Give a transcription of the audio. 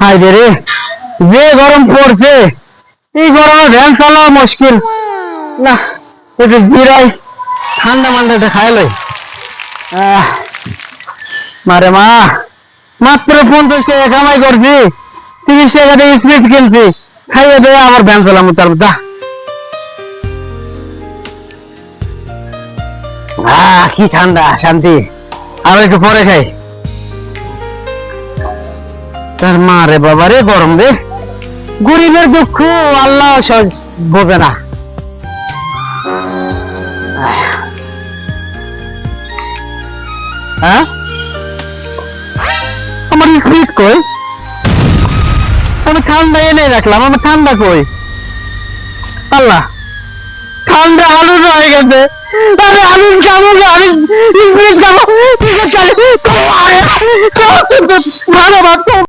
High রে, যে গরম পড়ছে এই গরমে ভ্যান চালাও মুশকিল। না, একটু জিরাই, ঠান্ডা মান্ডাটা খাই লই। মারে মা, মাত্র পঞ্চাশ টাকা কামাই করছি, তিরিশ টাকা দিয়ে স্পিড কিনছি খাইয়ে দেয় আবার ভ্যান চালাম তার দা কি ঠান্ডা, শান্তি। আর একটু পরে খাই। তার মা রে বাবা রে, গরম রে। গরিবের দুঃখ, আল্লাহ বোঝে না। হ্যাঁ? আমার কই? আমি ঠান্ডা এনে রাখলাম, আমার ঠান্ডা কই? আল্লাহ। ঠান্ডা আলু হয়ে গেছে। আরে আলু খাব আমি খাব? ঠিক আছে ভালো